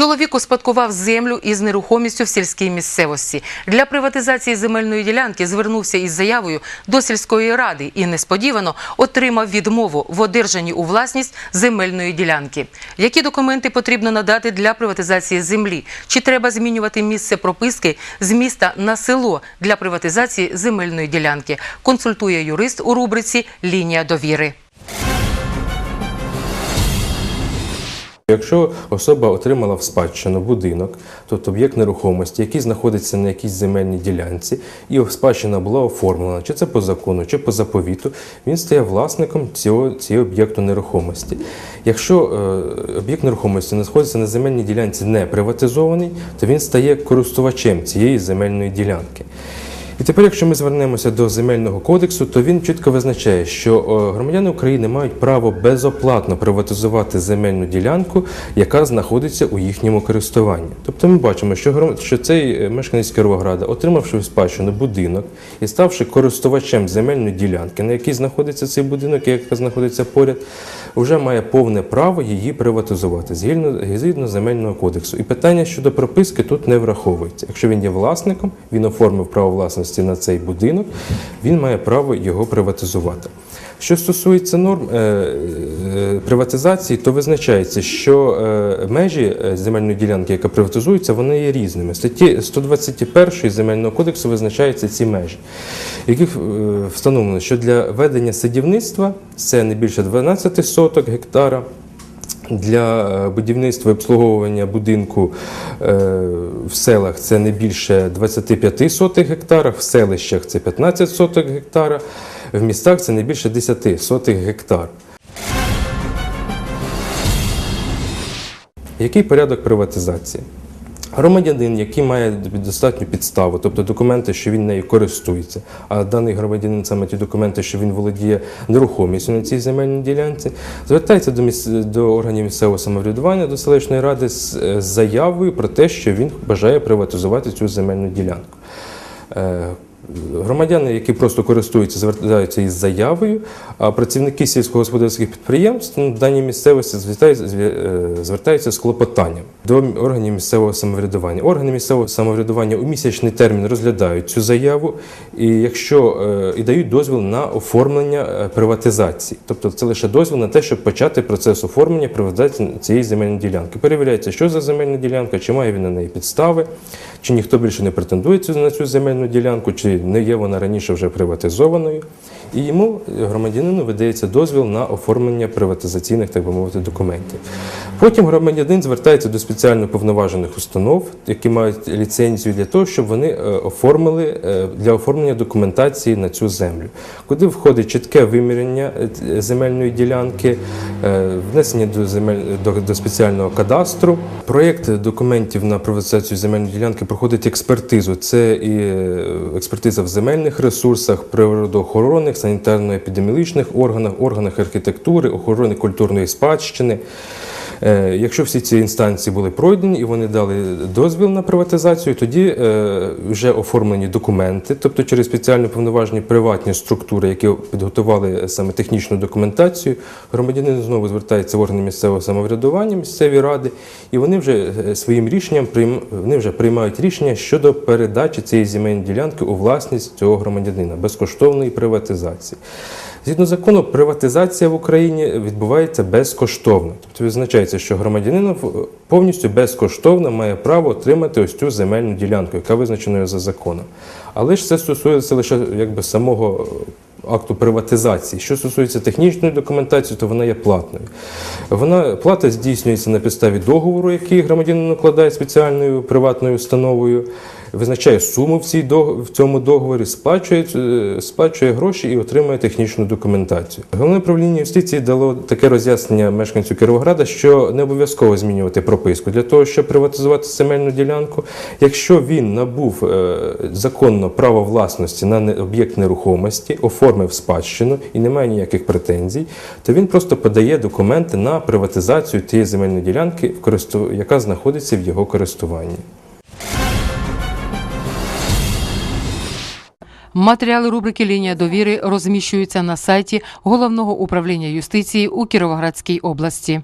Чоловік успадкував землю із нерухомістю в сільській місцевості. Для приватизації земельної ділянки звернувся із заявою до сільської ради і несподівано отримав відмову в одержанні у власність земельної ділянки. Які документи потрібно надати для приватизації землі? Чи треба змінювати місце прописки з міста на село для приватизації земельної ділянки? Консультує юрист у рубриці Лінія довіри. Якщо особа отримала в спадщину будинок, тобто об'єкт нерухомості, який знаходиться на якійсь земельній ділянці, і спадщина була оформлена, чи це по закону, чи по заповіту, він стає власником цього, цього об'єкту нерухомості. Якщо е, об'єкт нерухомості знаходиться на земельній ділянці не приватизований, то він стає користувачем цієї земельної ділянки. І тепер, якщо ми звернемося до земельного кодексу, то він чітко визначає, що е, громадяни України мають право безоплатно приватизувати земельну ділянку, яка знаходиться у їхньому користуванні. Тобто ми бачимо, що гром- що цей е, мешканець Кіровограда, отримавши в спадщину будинок і ставши користувачем земельної ділянки, на якій знаходиться цей будинок, яка знаходиться поряд, вже має повне право її приватизувати згідно, згідно земельного кодексу. І питання щодо прописки тут не враховується. Якщо він є власником, він оформив право власності на цей будинок, він має право його приватизувати. Що стосується норм е, е, приватизації, то визначається, що е, межі земельної ділянки, яка приватизується, вони є різними. Статті 121 земельного кодексу визначаються ці межі, яких е, встановлено, що для ведення садівництва це не більше 12 соток гектара. Для е, будівництва і обслуговування будинку е, в селах це не більше 25 сотих гектара, в селищах це 15 сотих гектара, в містах це не більше 10 сотих гектар. Який порядок приватизації? Громадянин, який має достатню підставу, тобто документи, що він нею користується, а даний громадянин саме ті документи, що він володіє нерухомістю на цій земельній ділянці, звертається до, міс... до органів місцевого самоврядування, до селищної ради з е, заявою про те, що він бажає приватизувати цю земельну ділянку. Громадяни, які просто користуються, звертаються із заявою, а працівники сільськогосподарських підприємств в даній місцевості е, звертаються з клопотанням до органів місцевого самоврядування. Органи місцевого самоврядування у місячний термін розглядають цю заяву, і якщо е, і дають дозвіл на оформлення е, приватизації, тобто це лише дозвіл на те, щоб почати процес оформлення приватизації цієї земельної ділянки. Перевіряється, що за земельна ділянка, чи має він на неї підстави, чи ніхто більше не претендує на цю земельну ділянку, чи не є вона раніше вже приватизованою. І йому, громадянину, видається дозвіл на оформлення приватизаційних, так би мовити, документів. Потім громадянин звертається до спеціально повноважених установ, які мають ліцензію для того, щоб вони е, оформили е, для оформлення документації на цю землю, куди входить чітке виміряння е, земельної ділянки, е, внесення до земель до, до спеціального кадастру. Проєкт документів на приватизацію земельної ділянки проходить експертизу. Це і е, експертиза в земельних ресурсах, природоохоронних, санітарно-епідеміологічних органах, органах архітектури, охорони культурної спадщини. Е, Якщо всі ці інстанції були пройдені і вони дали дозвіл на приватизацію, тоді е, вже оформлені документи, тобто через спеціально повноважені приватні структури, які підготували саме технічну документацію, громадянин знову звертається в органи місцевого самоврядування, місцеві ради, і вони вже е, своїм рішенням вони вже приймають рішення щодо передачі цієї земельної ділянки у власність цього громадянина безкоштовної приватизації. Згідно закону, приватизація в Україні відбувається безкоштовно. Тобто визначається, що громадянин повністю безкоштовно має право отримати ось цю земельну ділянку, яка визначена за законом. Але ж це стосується лише якби самого акту приватизації. Що стосується технічної документації, то вона є платною. Вона плата здійснюється на підставі договору, який громадянин укладає спеціальною приватною установою. Визначає суму в, цій в цьому договорі, сплачує, е, сплачує гроші і отримує технічну документацію. Головне управління юстиції дало таке роз'яснення мешканцю Кіровограда, що не обов'язково змінювати прописку для того, щоб приватизувати земельну ділянку. Якщо він набув е, законно право власності на об'єкт нерухомості, оформив спадщину і не має ніяких претензій, то він просто подає документи на приватизацію тієї земельної ділянки, яка знаходиться в його користуванні. Матеріали рубрики Лінія довіри розміщуються на сайті головного управління юстиції у Кіровоградській області.